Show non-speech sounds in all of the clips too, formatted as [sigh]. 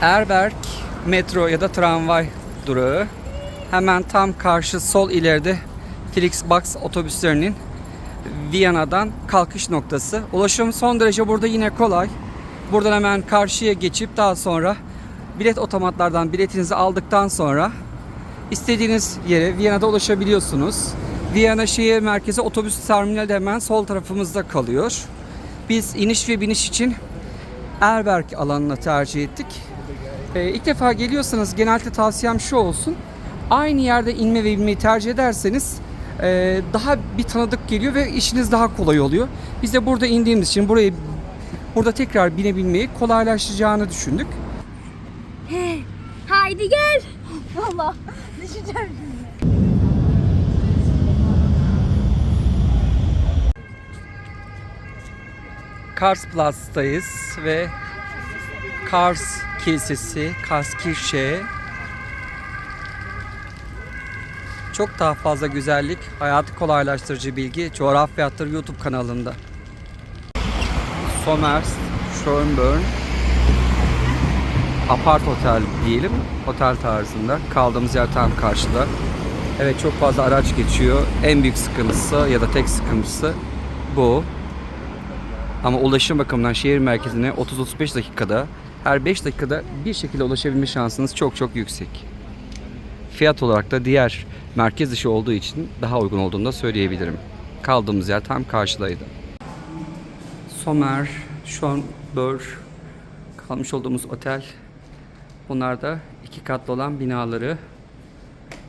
Erberk metro ya da tramvay durağı. Hemen tam karşı sol ileride Flixbus otobüslerinin Viyana'dan kalkış noktası. Ulaşım son derece burada yine kolay. Buradan hemen karşıya geçip daha sonra bilet otomatlardan biletinizi aldıktan sonra istediğiniz yere Viyana'da ulaşabiliyorsunuz. Viyana şehir merkezi otobüs terminali hemen sol tarafımızda kalıyor. Biz iniş ve biniş için Erberk alanını tercih ettik. Ee, ilk defa geliyorsanız genelde tavsiyem şu olsun. Aynı yerde inme ve binmeyi tercih ederseniz e, daha bir tanıdık geliyor ve işiniz daha kolay oluyor. Biz de burada indiğimiz için burayı burada tekrar binebilmeyi kolaylaştıracağını düşündük. Hey, haydi gel. [laughs] Allah düşeceğim şimdi. Kars Plus'tayız ve Kars Kilisesi, Kars Kirche çok daha fazla güzellik, hayatı kolaylaştırıcı bilgi, coğrafya Hatır YouTube kanalında. Somers, Schönbrunn apart otel diyelim, otel tarzında. Kaldığımız yer tam karşıda. Evet çok fazla araç geçiyor. En büyük sıkıntısı ya da tek sıkıntısı bu. Ama ulaşım bakımından şehir merkezine 30-35 dakikada her 5 dakikada bir şekilde ulaşabilme şansınız çok çok yüksek. Fiyat olarak da diğer merkez dışı olduğu için daha uygun olduğunu da söyleyebilirim. Kaldığımız yer tam karşıdaydı. Somer, Schönberg kalmış olduğumuz otel. Bunlar da iki katlı olan binaları.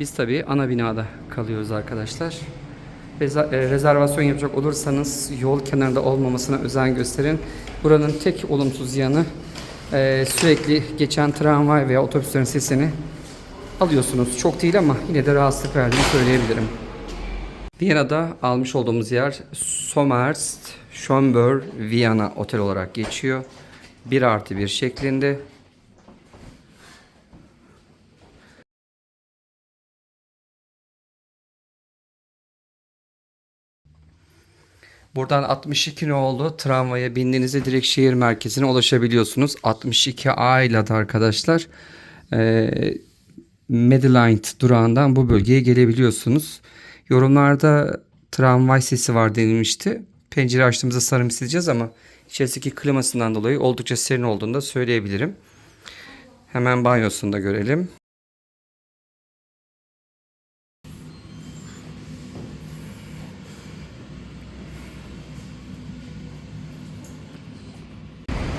Biz tabii ana binada kalıyoruz arkadaşlar. E, rezervasyon yapacak olursanız yol kenarında olmamasına özen gösterin. Buranın tek olumsuz yanı e, sürekli geçen tramvay veya otobüslerin sesini alıyorsunuz. Çok değil ama yine de rahatsızlık verdiğini söyleyebilirim. Viyana'da almış olduğumuz yer Somerst Schönberg Viyana Otel olarak geçiyor. 1 artı 1 şeklinde. Buradan 62 nolu tramvaya bindiğinizde direkt şehir merkezine ulaşabiliyorsunuz. 62 A ile de arkadaşlar e, Medline durağından bu bölgeye gelebiliyorsunuz. Yorumlarda tramvay sesi var denilmişti. Pencere açtığımızda sarım sileceğiz ama içerisindeki klimasından dolayı oldukça serin olduğunu da söyleyebilirim. Hemen banyosunu da görelim.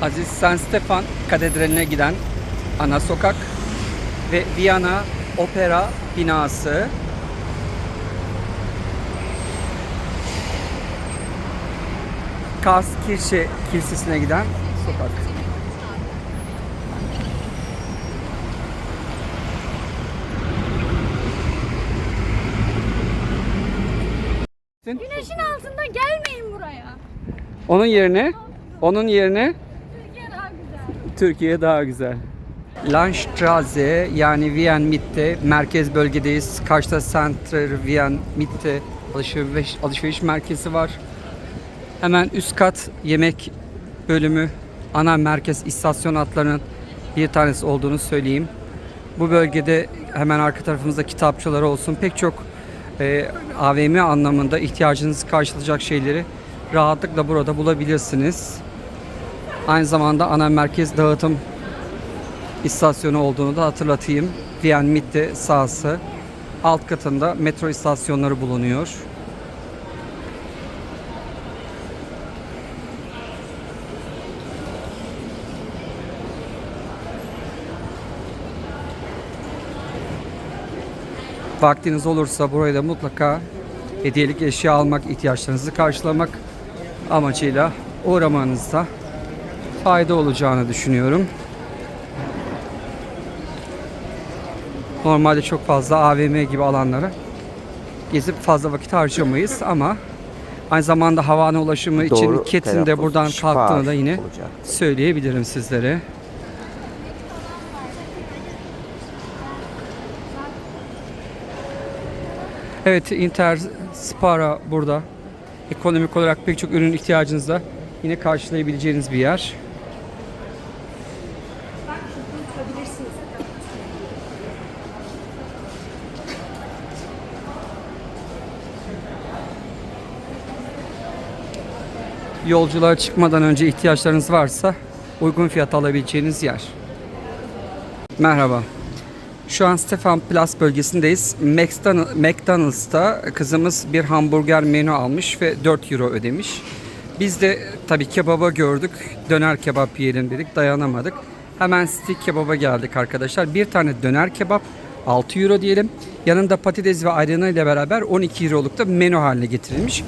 Aziz San Stefan Katedrali'ne giden ana sokak ve Viyana Opera binası. Kars Kirche Kilisesi'ne giden sokak. Güneşin altında gelmeyin buraya. Onun yerine onun yerine. Türkiye daha güzel. Landstraße yani Wien Mitte merkez bölgedeyiz. Karşıda Center Wien Mitte alışveriş, alışveriş merkezi var. Hemen üst kat yemek bölümü ana merkez istasyon hatlarının bir tanesi olduğunu söyleyeyim. Bu bölgede hemen arka tarafımızda kitapçıları olsun pek çok e, AVM anlamında ihtiyacınızı karşılayacak şeyleri rahatlıkla burada bulabilirsiniz. Aynı zamanda ana merkez dağıtım istasyonu olduğunu da hatırlatayım. Wien Mitte sahası. Alt katında metro istasyonları bulunuyor. Vaktiniz olursa buraya da mutlaka hediyelik eşya almak, ihtiyaçlarınızı karşılamak amacıyla uğramanızda fayda olacağını düşünüyorum. Normalde çok fazla AVM gibi alanlara gezip fazla vakit harcamayız ama aynı zamanda havana ulaşımı için Doğru Ketin de buradan kalktığını da yine olacak. söyleyebilirim sizlere. Evet Inter Spara burada. Ekonomik olarak pek çok ürün ihtiyacınızda yine karşılayabileceğiniz bir yer. Yolculuğa çıkmadan önce ihtiyaçlarınız varsa uygun fiyat alabileceğiniz yer. Merhaba. Şu an Stefan Plus bölgesindeyiz. McDonald- McDonald's'ta kızımız bir hamburger menü almış ve 4 euro ödemiş. Biz de tabii kebaba gördük. Döner kebap yiyelim dedik. Dayanamadık. Hemen stick kebaba geldik arkadaşlar. Bir tane döner kebap 6 euro diyelim. Yanında patates ve ayranı ile beraber 12 euroluk da menü haline getirilmiş.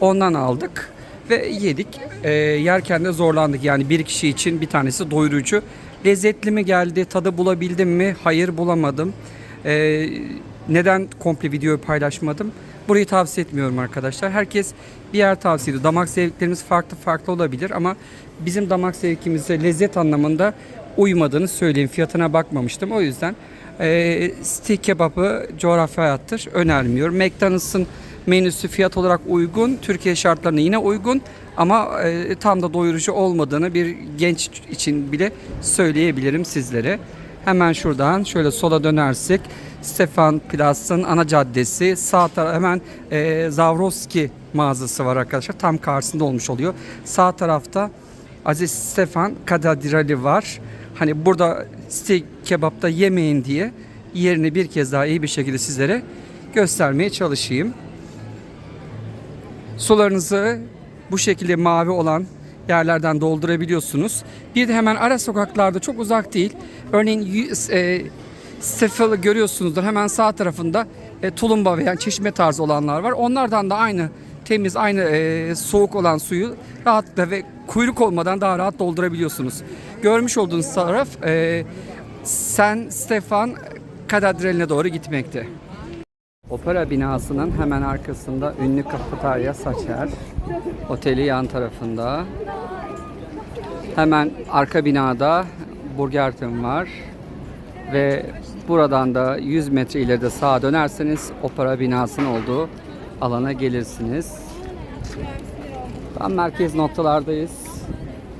Ondan aldık ve yedik. Ee, yerken de zorlandık. Yani bir kişi için bir tanesi doyurucu. Lezzetli mi geldi? Tadı bulabildim mi? Hayır bulamadım. Ee, neden komple videoyu paylaşmadım? Burayı tavsiye etmiyorum arkadaşlar. Herkes bir yer tavsiye ediyor. Damak zevklerimiz farklı farklı olabilir ama bizim damak zevkimize lezzet anlamında uymadığını söyleyeyim. Fiyatına bakmamıştım. O yüzden e, stick kebabı coğrafi hayattır. Önermiyorum. McDonald's'ın menüsü fiyat olarak uygun. Türkiye şartlarına yine uygun. Ama e, tam da doyurucu olmadığını bir genç için bile söyleyebilirim sizlere. Hemen şuradan şöyle sola dönersek Stefan Plas'ın ana caddesi sağ taraf hemen e, Zavroski mağazası var arkadaşlar. Tam karşısında olmuş oluyor. Sağ tarafta Aziz Stefan Katedrali var. Hani burada steak kebapta yemeyin diye yerini bir kez daha iyi bir şekilde sizlere göstermeye çalışayım. Sularınızı bu şekilde mavi olan yerlerden doldurabiliyorsunuz. Bir de hemen ara sokaklarda çok uzak değil. Örneğin e, Steffel'ı görüyorsunuzdur. Hemen sağ tarafında e, tulumba veya çeşme tarzı olanlar var. Onlardan da aynı temiz, aynı e, soğuk olan suyu rahatlıkla ve kuyruk olmadan daha rahat doldurabiliyorsunuz. Görmüş olduğunuz taraf e, Sen Stefan Katedrali'ne doğru gitmekte. Opera binasının hemen arkasında ünlü kafeterya Saçer. Oteli yan tarafında. Hemen arka binada Burger King var. Ve buradan da 100 metre ileride sağa dönerseniz opera binasının olduğu alana gelirsiniz. Tam merkez noktalardayız.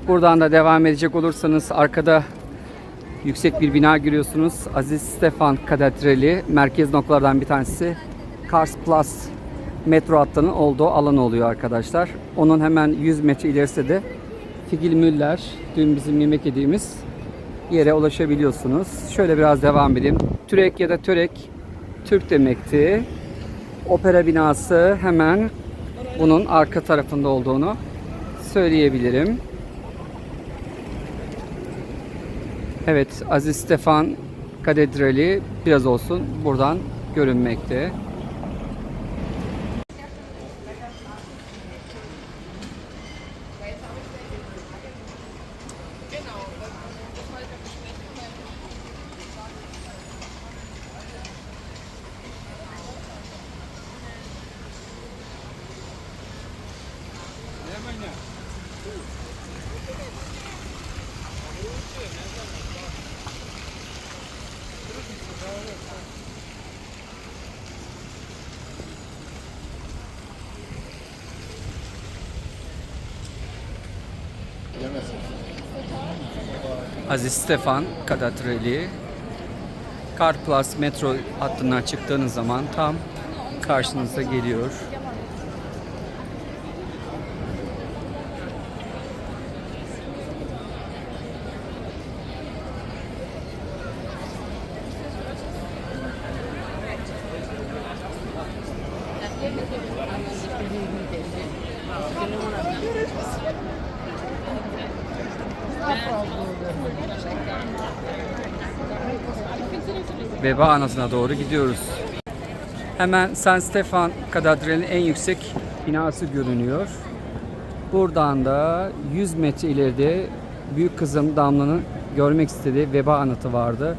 Buradan da devam edecek olursanız arkada yüksek bir bina görüyorsunuz. Aziz Stefan Katedrali merkez noktalardan bir tanesi. Kars Plus metro hattının olduğu alan oluyor arkadaşlar. Onun hemen 100 metre ilerisi de Figil Müller, dün bizim yemek yediğimiz yere ulaşabiliyorsunuz. Şöyle biraz devam edeyim. Türek ya da Törek Türk demekti. Opera binası hemen bunun arka tarafında olduğunu söyleyebilirim. Evet, Aziz Stefan Katedrali biraz olsun buradan görünmekte. Aziz Stefan Katedrali Kar Plus metro hattından çıktığınız zaman tam karşınıza geliyor. Veba anasına doğru gidiyoruz. Hemen San Stefan Katedrali'nin en yüksek binası görünüyor. Buradan da 100 metre ileride büyük kızım Damla'nın görmek istediği veba anıtı vardı.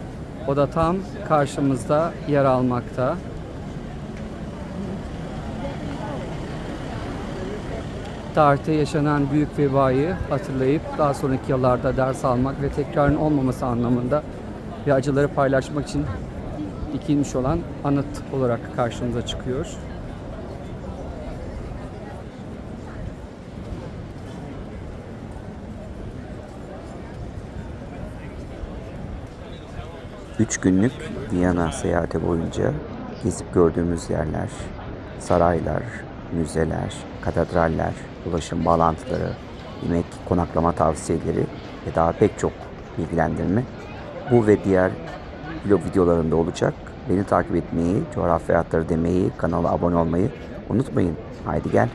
O da tam karşımızda yer almakta. Tarihte yaşanan büyük vebayı hatırlayıp daha sonraki yıllarda ders almak ve tekrarın olmaması anlamında ve acıları paylaşmak için dikilmiş olan anıt olarak karşımıza çıkıyor. 3 günlük Viyana seyahati boyunca gezip gördüğümüz yerler, saraylar, müzeler, katedraller, ulaşım bağlantıları, yemek, konaklama tavsiyeleri ve daha pek çok bilgilendirme bu ve diğer vlog videolarında olacak. Beni takip etmeyi, coğrafya hayatları demeyi, kanala abone olmayı unutmayın. Haydi gel.